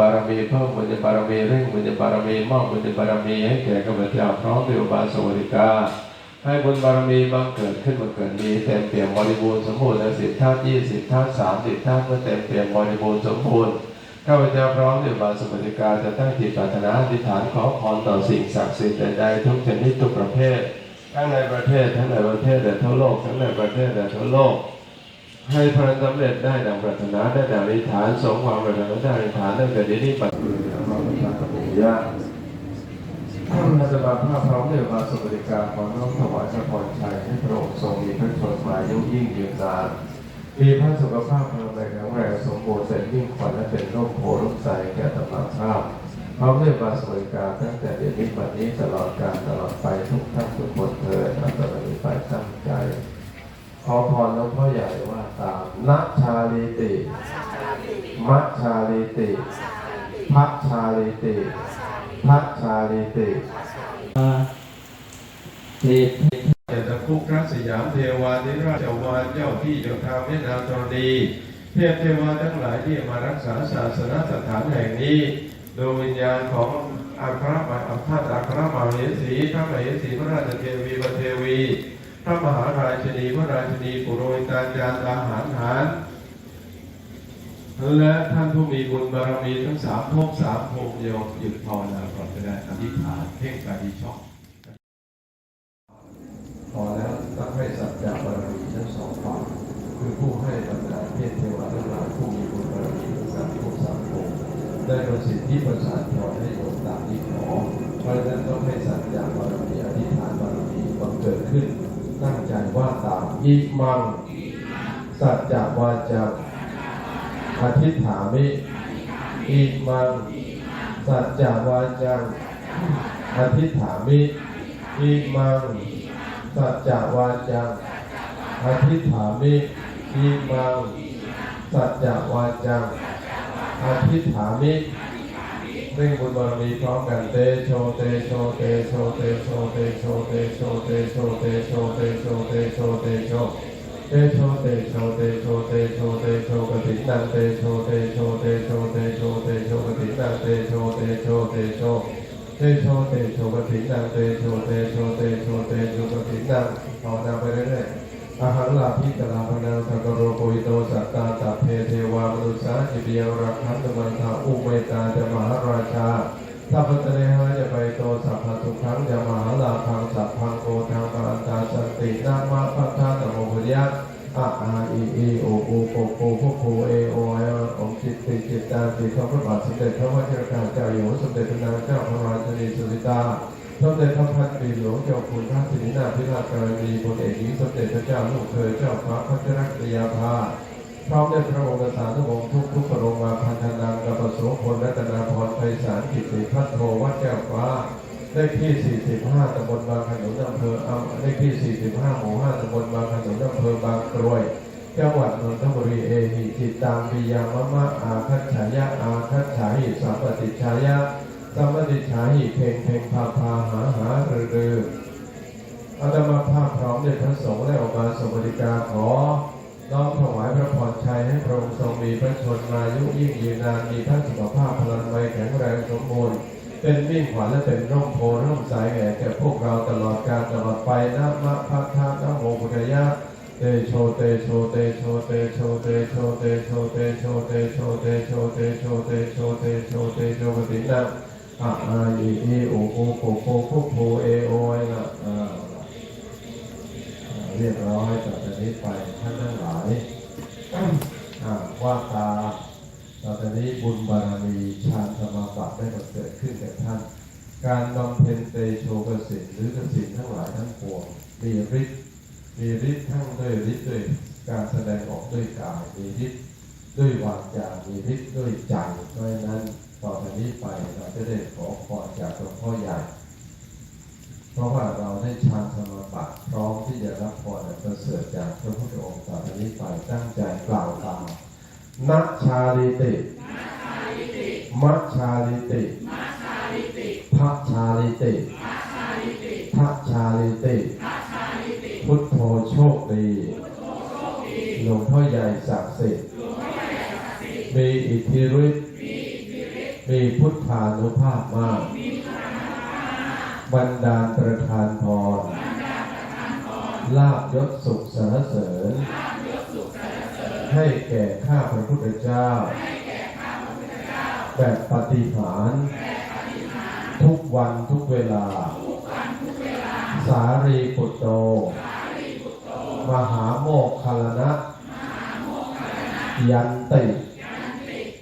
บารมีเพิ่มบุญบารมีเร่งบุญบารมีมอบบุญบารมีให้แก่ข้าพเจ้าพร้อมด้วยอุบาสวัสดิกาให้บุญบารมีบังเกิดขึ้นบังเกิดมีเต็มเปี่ยมบริบูรณ์สมบูรณ์และสิบท่ายี่สิบท่าสามสิบท่าเมื่อเต็มเปี่ยมบริบูรณ์สมบูรณ์ข้าพเจ้าพร้อมด้วยบาสวัสดิกาจะตั้งจิตปรารถนาอธิษฐานขอพรต่อสิ่งศักดิ์สิทธิ์ใดๆทุกชนิดทุกประเภททั้งในประเทศทั้งในประเทศและทั่วโลกทั้งในประเทศและทั่วโลก ให้พรสำเร็จได้ดังปรารถนาได้ดังอธิฐานสมความปรารถนาได้อธิฐานตั้งแต่เดี๋ยวนี้ปัจจุบันพระทธเจ้าข้าพเจ้าภาพพร้อมด้วยบาสวัสดิการขอน้อมถวายพระพรชัยให้พระองค์ทรงมีพระชนมายุยิ่งยืนนานมีพระสุขภาพพลแรงแข็งแรงสมบูรณ์เสร็จยิ่งขวัญและเป็นร่มโพร่มใสแก่ตำราภาพพร้อมด้วยบาสวัสดิการตั้งแต่เดี๋ยวนี้วันนี้ตลอดการตลอดไปทุกท่านทุกคนเถิดอัตตานิไปตั้งใจ อพรหลวงพ่อใหญ่ว่าตามนัชาลิติมัชชาลิติพัชชาลิติพัชชาลิติเทพเจตคุกพระสยามเทวาธิราชวานเจ้าที่เจ้าทางแม่นางธรณีเทพเทวาทั้งหลายที่มารักษาศาสนสถานแห่งนี้โดยวิญญาณของอัครมาอัครอัครมเหสีพระมเหสีพระราชเทวีพระเทวี พระมหาราชนีพระราชนีปุโรหิตาจารย์อาหารหารและท่านผู้มีบุญบารมีทั้งสามภพสามภูมิโยมหยุดภาวนาก่อนก็ได้อธิษฐานเพ่งกาดีชอบ พอแล้วต้องให้สัจจะบารมีทั้งสองฝ่ายคือผู้ให้บรรดาเทพเทวาทั้งหลายผู้มีบุญบารมีทั้งสามภพสามภูมิได้ประสิทธิประสานพรให้โยมตามที่ขอเพราะฉะนั้นต้องให้สัจจะบารมีอธิษฐานบารมีบังเกิดขึ้น ตั้งใจว่าตาม อิมัง สัจจวาจาอธิษฐามิ อิมัง สัจจวาจาอธิษฐามิอิมัง สัจจวาจาอธิษฐามิอิมัง สัจจวาจาอธิษฐามิ เร่งบุญบารมีพร้อมกันเตโชเตโชเตโชเตโชเตโชเตโชเตโชเตโชเตโชเตโชเตโชเตโชเตโชเตโชเตโชเตโชกตินังเตโชเตโชเตโชเตโชเตโชกตินังเตโชเตโชเตโชเตโชเตโชกตินังเตโชเตโชเตโชเตโชกตินังภาวนาไปเรื่อยๆ อาหังลาภิตลาภนังสังกโรโกหิโตสัตตาตัพเพเทวามนุษสาจิเดียวรักขันตมันทาอุเมตาจะมหาราชาสัพพะเตเนหะจะไปโตสัพพะทุกขังจะมหาลาพังสัพพังโกทางปานตาสันตินามาพัทธาตโมพยัตอะอาอีอีโอโอโกโกพวกโคเอโอไอองจิตติจิตตาจิตของพระบาทสมเด็จพระวชิรเกล้าเจ้าอยู่หัวสมเด็จพระนางเจ้าพระราชินีสุริตา สมเด็จพระพันปีหลวงเจ้าคุณพระสิรินาธิราชกรณีพลเอกหญิงสมเด็จพระเจ้าลูกเธอเจ้าฟ้าพัชรกิยาภาพร้อมด้วยพระองค์สารทุกองค์ทุกทุกพระองค์มาพันธนามกับประสงค์พลรัตนาพรไพศาลกิติพัฒโทวัดแก้วฟ้าเลขที่ 45ตำบลบางขนุนอำเภออำเลขที่ 45หมู่5ตำบลบางขนุนอำเภอบางกรวยจังหวัดนนทบุรีเอหิจิตตังปิยามะมะอาคัจฉายะอาคัจฉาหิสัมปติชายะ สัมปติฉาหิเพ่งเพ่งพาพาหาหารือรืออาตมาภาพพร้อมด้วยพระสงฆ์และองค์การสวัสดิการขอน้อมถวายพระพรชัยให้พระองค์ทรงมีพระชนมายุยิ่งยืนนานมีทั้งสุขภาพพลังวัยแข็งแรงสมบูรณ์เป็นมิ่งขวัญและเป็นร่มโพร่มสายแห่แก่พวกเราตลอดกาลตลอดไปนะมะพะทะนะโมพุทธยะเตโชเตโชเตโชเตโชเตโชเตโชเตโชเตโชเตโชเตโชเตโชเตโชเตโชปฏินัง อะอาอีอีโอโอโกโกพุกโพเอโอไอะอ่าเรียบร้อยจากนี้ไปท่านทั้งหลายอ่าว่าตาตอจากนี้บุญบารมีฌานสมาบัติได้เกิดขึ้นแก่ท่าน การบำเพ็ญเตโชกสินหรือกสินทั้งหลายทั้งปวงมีฤทธิ์มีฤทธิ์ทั้งด้วยฤทธิ์ด้วยการแสดงออกด้วยกายมีฤทธิ์ด้วยวาจามีฤทธิ์ด้วยใจเพราะนั้น ต่อจากนี้ไปเราจะได้ขอพรจากหลวงพ่อใหญ่ เพราะว่าเราได้ฌานสมาบัติพร้อมที่จะรับพรอันประเสริฐจากพระพุทธองค์ต่อจากนี้ไปตั้งใจกล่าวตามนัชชาลิติมัชชาลิติพัชชาลิติทัชชาลิติ พุทโธโชคดีหลวงพ่อใหญ่ศักดิ์สิทธิ์มีอิทธิฤทธิ์ มีพุทธานุภาพมากบันดาประทานพร ลาบยศสุขสรรเสริญ ให้แก่ข้าพระพุทธเจ้า แบบปฏิหารทุกวันทุกเวลา สารีปุตโต มหาโมกขลนะ ยันติ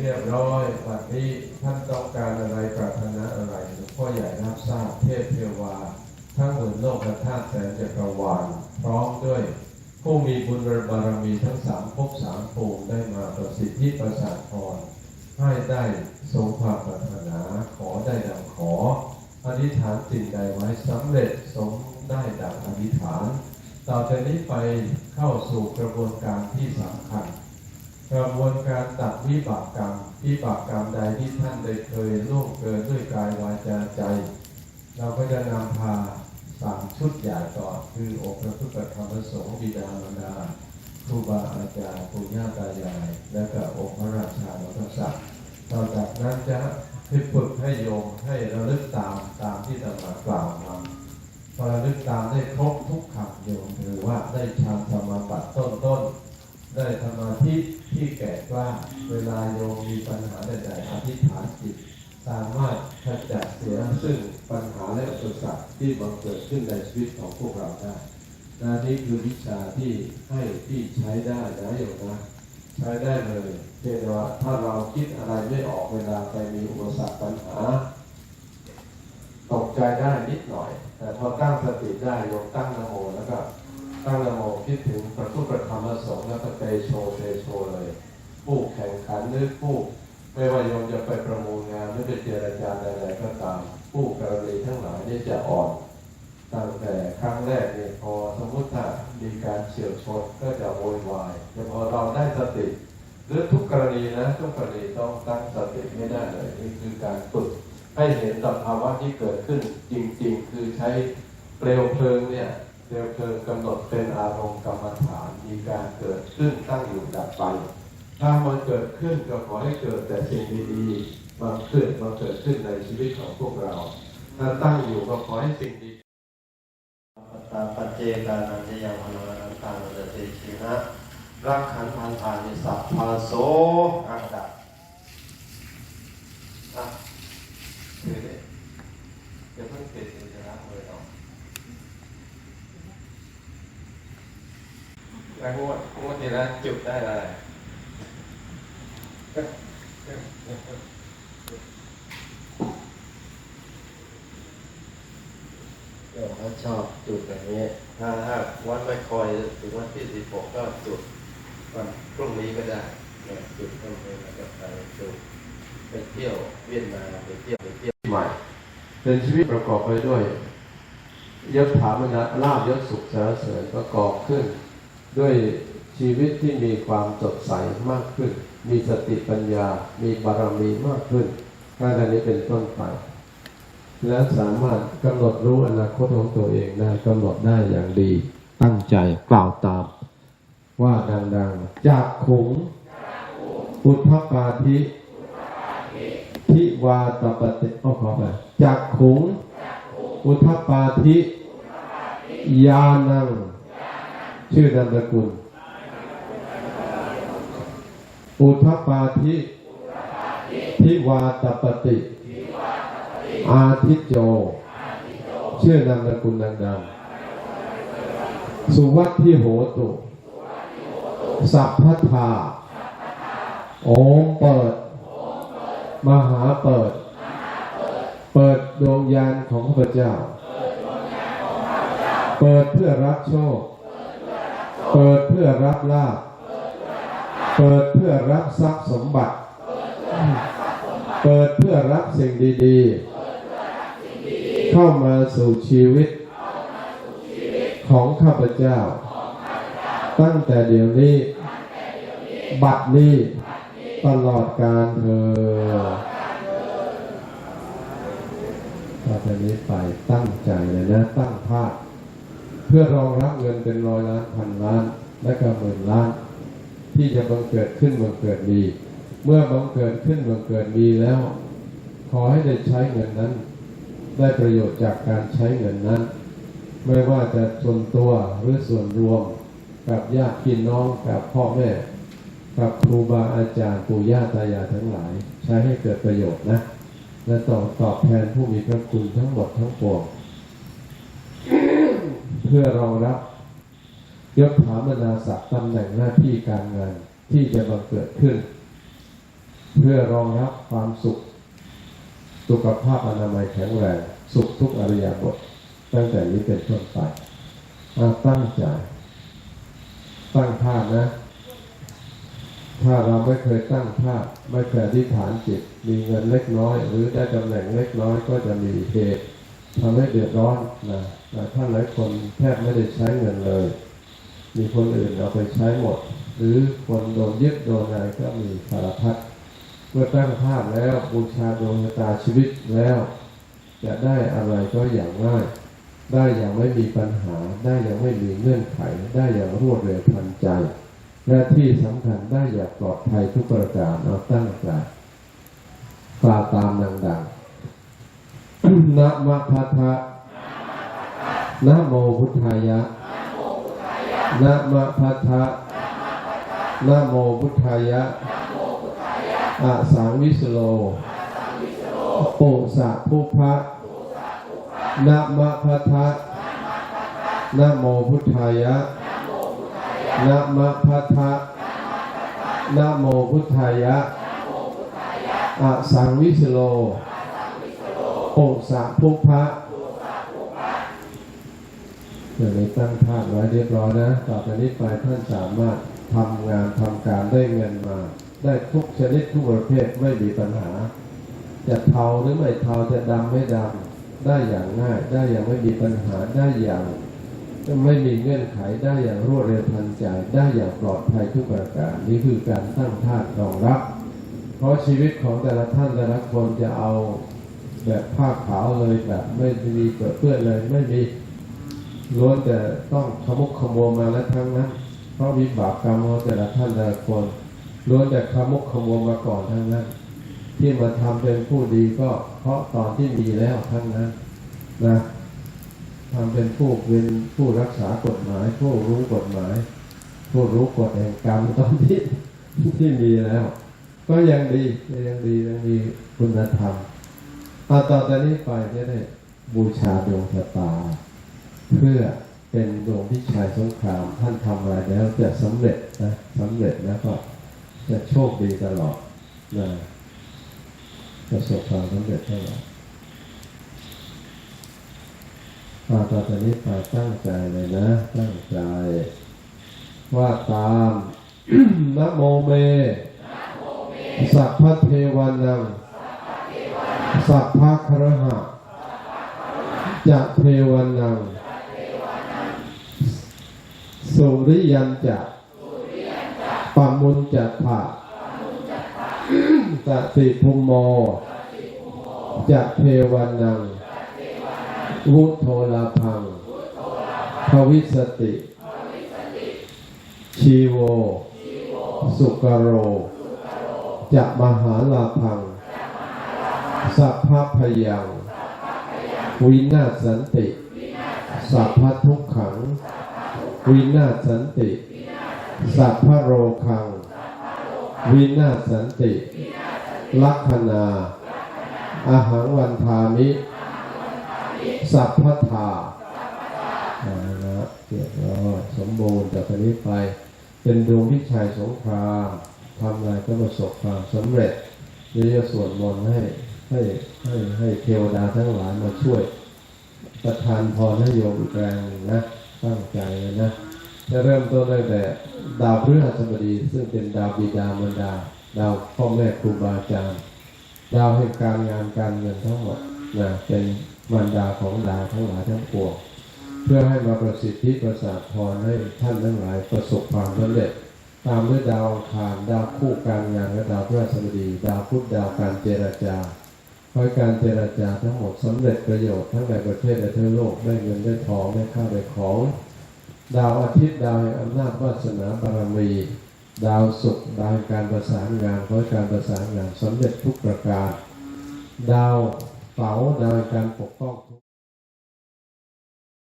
เรียบร้อยบัดนี้ท่านต้องการอะไรปรารถนาอะไรหลวงพ่อใหญ่รับทราบเทพเทวา ทั้งหมื่นโลกธาตุแสนจักรวาลพร้อมด้วย ผู้มีบุญบารมีทั้งสามภพสามภูมิได้มาประสิทธิประสาทพรให้ได้สมความปรารถนาขอได้ดังขออธิษฐานสิ่งใดไว้สำเร็จสมได้ดังอธิษฐาน ต่อจากนี้ไปเข้าสู่กระบวนการที่สำคัญ กระบวนการตัดวิบากกรรมวิบากกรรมใดที่ท่านได้เคยล่วงเกินด้วยกายวาจาใจ เราก็จะนำพาสามชุดใหญ่ต่อคือองค์พระพุทธธรรมพระสงฆ์บิดามารดาครูบาอาจารย์ปู่ย่าตายาย และก็องค์พระราชาและพระศักดิ์ต่อจากนั้นจะให้ฝึกให้โยมให้ระลึกตามตามที่ตำรากล่าวมาพอระลึกตามได้ครบทุกคำโยมถือว่าได้ฌานสมาบัติต้นต้นๆได้สมาธิ ที่แก่กล้าเวลาโยมมีปัญหาใดๆอธิษฐานจิตสามารถขจัดเสียซึ่งปัญหาและอุปสรรคที่บังเกิดขึ้นในชีวิตของพวกเราได้นะนี่คือวิชาที่ให้ที่ใช้ได้นะโยมนะใช้ได้เลยเพียงว่าถ้าเราคิดอะไรไม่ออกเวลาไปมีอุปสรรคปัญหา ตกใจได้นิดหน่อย แต่พอตั้งสติได้โยมตั้งนะโมแล้วก็ตั้งนะโมคิดถึงพระพุทธธรรมพระสงฆ์แล้วก็เตโชเตโชเลย ผู้แข่งขันหรือผู้ไม่ว่าโยมจะไปประมูลงานหรือไปเจรจาใดๆก็ตาม ผู้กรณีทั้งหลายนี่จะอ่อนตั้งแต่ครั้งแรกเนี่ยพอสมมติถ้ามีการเฉียวชนก็จะโวยวายแต่พอเราได้สติหรือทุกกรณีนะทุกกรณีต้องตั้งสติไม่ได้เลยนี่คือการฝึกให้เห็นสภาวะที่เกิดขึ้นจริง ๆ คือใช้เปลวเพลิงเนี่ยเปลวเพลิงกำหนดเป็นอารมณ์กรรมฐานมีการเกิดขึ้นตั้งอยู่ดับไป ถ้ามันเกิดขึ้นก็ขอให้เกิดแต่สิ่งดีๆมาเกิดมาเกิดขึ้นในชีวิตของพวกเรา ถ้าตั้งอยู่ก็ขอให้สิ่งดีปัตตาปัจเจกานันจะยังพนันตานันจะเตชินะรักขันธันทานิสัพพาโสอักดะอะคือเด็กเดี๋ยวเพิ่งติดอินทระเลยเนาะแล้วงวดงวดที่แล้วจุดได้อะไร เดี๋ยวถ้าชอบจุดอย่างนี้ ถ้าถ้าวันไม่คอยถึงวันที่สิบหกก็จุดวันพรุ่งนี้ก็ได้จุดตรงนี้แล้วก็ไปจุดไปเที่ยวเวียดนามไปเที่ยวไปเที่ยวใหม่เป็นชีวิตประกอบไปด้วยยศถาบรรดาลาบยศสุขสารเสริญประกอบขึ้น ด้วยชีวิตที่มีความสดใสมากขึ้น มีสติปัญญา มีบารมีมากขึ้นถ้าดังนี้เป็นต้นไป และสามารถกำหนดรู้อนาคตของตัวเองได้กำหนดได้อย่างดี ตั้งใจกล่าวตาม ว่าดังๆ จากขุงพุทธปาธิทิวาตปฏิอ้อขอไปจากขุง อุทปาธิยานัง ชื่อนามสกุล อุทปาธิทิวาตปฏิ อาทิโจชื่อนามสกุลดังๆสุวัตทิโหตุ สัพพทาโอมเปิด มหาเปิด เปิดดวงยานของข้าพเจ้า เปิดเพื่อรับโชค เปิดเพื่อรับลาภ เปิดเพื่อรับทรัพย์สมบัติ เปิดเพื่อรับสิ่งดีๆ เข้ามาสู่ชีวิต ของข้าพเจ้า ตั้งแต่เดี๋ยวนี้ บัดนี้ตลอดการเธอต่อไปนี้ไปตั้งใจเลยนะ ตั้งภาพ เพื่อรองรับเงินเป็นร้อยล้านพันล้าน และก็หมื่นล้าน ที่จะบังเกิดขึ้นบังเกิดดีเมื่อบังเกิดขึ้นบังเกิดดีแล้ว ขอให้ได้ใช้เงินนั้น ได้ประโยชน์จากการใช้เงินนั้น ไม่ว่าจะส่วนตัวหรือส่วนรวม กับญาติพี่น้องกับพ่อแม่ กับครูบาอาจารย์ปู่ย่าตายายทั้งหลาย ใช้ให้เกิดประโยชน์นะ และตอบตอบแทนผู้มีพระคุณทั้งหมดทั้งปวงเพื่อรองรับ ยศถาบรรดาศักดิ์ตำแหน่งหน้าที่การงานที่จะบังเกิดขึ้น เพื่อรองรับความสุข สุขภาพอนามัยแข็งแรงสุขทุกอริยบท ตั้งแต่นี้เป็นต้นไปอาตั้งใจ ตั้งท่านะ ถ้าเราไม่เคยตั้งท่าไม่เคยอธิษฐานจิต มีเงินเล็กน้อย หรือได้ตำแหน่งเล็กน้อยก็จะมีเหตุทำให้เดือดร้อนนะแต่ท่านหลายคนแทบไม่ได้ใช้เงินเลย มีคนอื่นเอาไปใช้หมด หรือคนโดนยึดโดนอะไรก็มีสารพัดเมื่อตั้งภาพแล้วบูชาดวงชะตาชีวิตแล้ว จะได้อะไรก็อย่างง่าย ได้อย่างไม่มีปัญหา ได้อย่างไม่มีเงื่อนไข ได้อย่างรวดเร็วทันใจ และที่สำคัญได้อย่างปลอดภัยทุกประการเอาตั้งใจกล่าตามดังๆนะมะพัทะนะโมพุทธายะ นะมะพัทธะนะโมพุทธายะอะสังวิสโลโปสะภุพะนะมะพัทธะนะโมพุทธายะนะมะพัทธะนะโมพุทธายะอะสังวิสโลโปสะภุพะ เดี๋ยวนี้ตั้งท่าไว้เรียบร้อยนะ ต่อไปนี้ไปท่านสามารถทำงานทำการได้เงินมา ได้ทุกชนิดทุกประเภทไม่มีปัญหา จะเทาหรือไม่เทาจะดำไม่ดำได้อย่างง่าย ได้อย่างไม่มีปัญหาได้อย่างไม่มีเงื่อนไขได้อย่างรวดเร็วทันใจได้อย่างปลอดภัยทุกประการนี่คือการตั้งท่ารองรับ เพราะชีวิตของแต่ละท่านแต่ละคนจะเอาแบบผ้าขาวเลยแบบไม่มีเปิดเปื้อนเลยไม่มี ล้วนแต่ต้องขมุกขมัวมาแล้วทั้งนั้นเพราะวิบากกรรมของแต่ละท่านแต่ละคนล้วนแต่ขมุกขมัวมาก่อนทั้งนั้น ที่มาทำเป็นผู้ดีก็เพราะตอนที่มีแล้วทั้งนั้นนะทำเป็นผู้เป็นผู้รักษากฎหมาย ผู้รู้กฎหมาย ผู้รู้กฎแห่งกรรมตอนที่ที่มีแล้ว ก็ยังดียังดียังมีคุณธรรมเอาต่อจากนี้ไปจะได้บูชาดวงชะตา เพื่อเป็นดวงพิชัยสงครามท่านทำอะไรแล้วจะสำเร็จนะสำเร็จแล้วก็จะโชคดีตลอดนะประสบความสำเร็จตลอดอาต่อจากนี้ไปตั้งใจเลยนะ ตั้งใจ ว่าตามนะโมเม สัพพะเทวานัง สัพพะครหะจะเทวานัง สุริยันจะปามุนจัตถะตติภูมโมจะเทวานัง วุโทลาพังภวิสติ ชีโว สุกโร จะมหาลาพัง สัพพพยัง วินาศสันติ สัพพทุกขัง วินาศสันติ สัพพโรคัง วินาศสันติ ลัคนาอาหังวันทามิ สัพพทาเอาละเรียบร้อยสมบูรณ์จากนี้ไป เป็นดวงวิชัยสงครามทำอะไรก็ประสบความสำเร็จเดี๋ยวจะสวดมนต์ให้ให้ให้ให้เทวดาทั้งหลายมาช่วย ประทานพรให้โยมอีกแรงนะ ตั้งใจนะจะเริ่มต้นตั้งแต่ดาวพฤหัสบดีซึ่งเป็นดาวบิดามารดา ดาวพ่อแม่ครูบาอาจารย์ดาวแห่งการงานการเงินทั้งหมดนะเป็นมารดาของดาวทั้งหลายทั้งปวงเพื่อให้มาประสิทธิประสาทพรให้ท่านทั้งหลายประสบความสำเร็จ ตามด้วยดาวคารดาวคู่การงานและดาวพฤหัสบดี ดาวพุธดาวการเจรจา เพราะการเจรจาทั้งหมดสำเร็จประโยชน์ทั้งในประเทศและทั่วโลกได้เงินได้ทองได้ข้าวได้ของ ดาวอาทิตย์ดาวแห่งอำนาจวาสนาบารมี ดาวศุกร์ดาวแห่งการประสานงานเพราะการประสานงานสำเร็จทุกประการ ดาวเสาดาวแห่งการปกป้อง